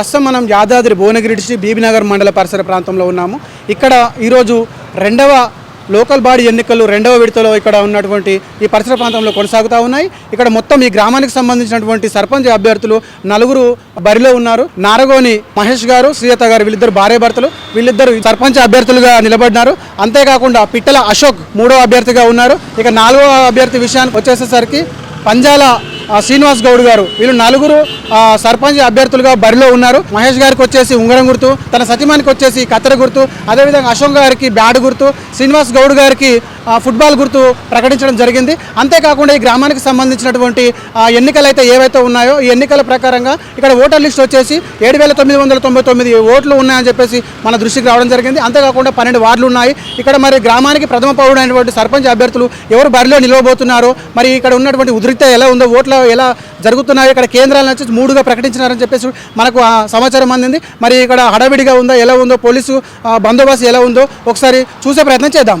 ప్రస్తుతం మనం యాదాద్రి భువనగిరి శ్రీ బీబీనగర్ మండల పరిసర ప్రాంతంలో ఉన్నాము. ఇక్కడ ఈరోజు రెండవ లోకల్ బాడీ ఎన్నికలు రెండవ విడతలో ఇక్కడ ఉన్నటువంటి ఈ పరిసర ప్రాంతంలో కొనసాగుతూ ఉన్నాయి. ఇక్కడ మొత్తం ఈ గ్రామానికి సంబంధించినటువంటి సర్పంచ్ అభ్యర్థులు నలుగురు బరిలో ఉన్నారు. నారగోని మహేష్ గారు శ్రీయత గారు వీళ్ళిద్దరు భార్యాభర్తలు వీళ్ళిద్దరు సర్పంచ్ అభ్యర్థులుగా నిలబడినారు. అంతేకాకుండా పిట్టల అశోక్ మూడో అభ్యర్థిగా ఉన్నారు. ఇక నాలుగవ అభ్యర్థి విషయానికి వచ్చేసేసరికి పంజాల శ్రీనివాస్ గౌడ్ గారు. వీళ్ళు నలుగురు సర్పంచ్ అభ్యర్థులుగా బరిలో ఉన్నారు. మహేష్ గారికి వచ్చేసి ఉంగరం గుర్తు తన సతీమానికి వచ్చేసి కత్తెర గుర్తు అదేవిధంగా అశోక్ గారికి బ్యాట్ గుర్తు శ్రీనివాస్ గౌడ్ గారికి ఫుట్బాల్ గుర్తు ప్రకటించడం జరిగింది. అంతేకాకుండా ఈ గ్రామానికి సంబంధించినటువంటి ఎన్నికలు అయితే ఏవైతే ఉన్నాయో ఈ ఎన్నికల ప్రకారంగా ఇక్కడ ఓటర్ లిస్ట్ వచ్చేసి ఏడు వేల తొమ్మిది వందల తొంభై తొమ్మిది ఓట్లు ఉన్నాయని చెప్పేసి మన దృష్టికి రావడం జరిగింది. అంతేకాకుండా పన్నెండు వార్డులు ఉన్నాయి. ఇక్కడ మరి గ్రామానికి ప్రథమ పౌరుడు అయినటువంటి సర్పంచ్ అభ్యర్థులు ఎవరు బరిలో నిలవబోతున్నారో మరి ఇక్కడ ఉన్నటువంటి ఉద్రిక్త ఎలా ఉందో ఓట్ల ఎలా జరుగుతున్నాయో ఇక్కడ కేంద్రాలను వచ్చి మూడుగా ప్రకటించినారని చెప్పేసి మనకు ఆ సమాచారం అందింది. మరి ఇక్కడ హడావిడిగా ఉందో ఎలా ఉందో పోలీసు బందోబస్తు ఎలా ఉందో ఒకసారి చూసే ప్రయత్నం చేద్దాం.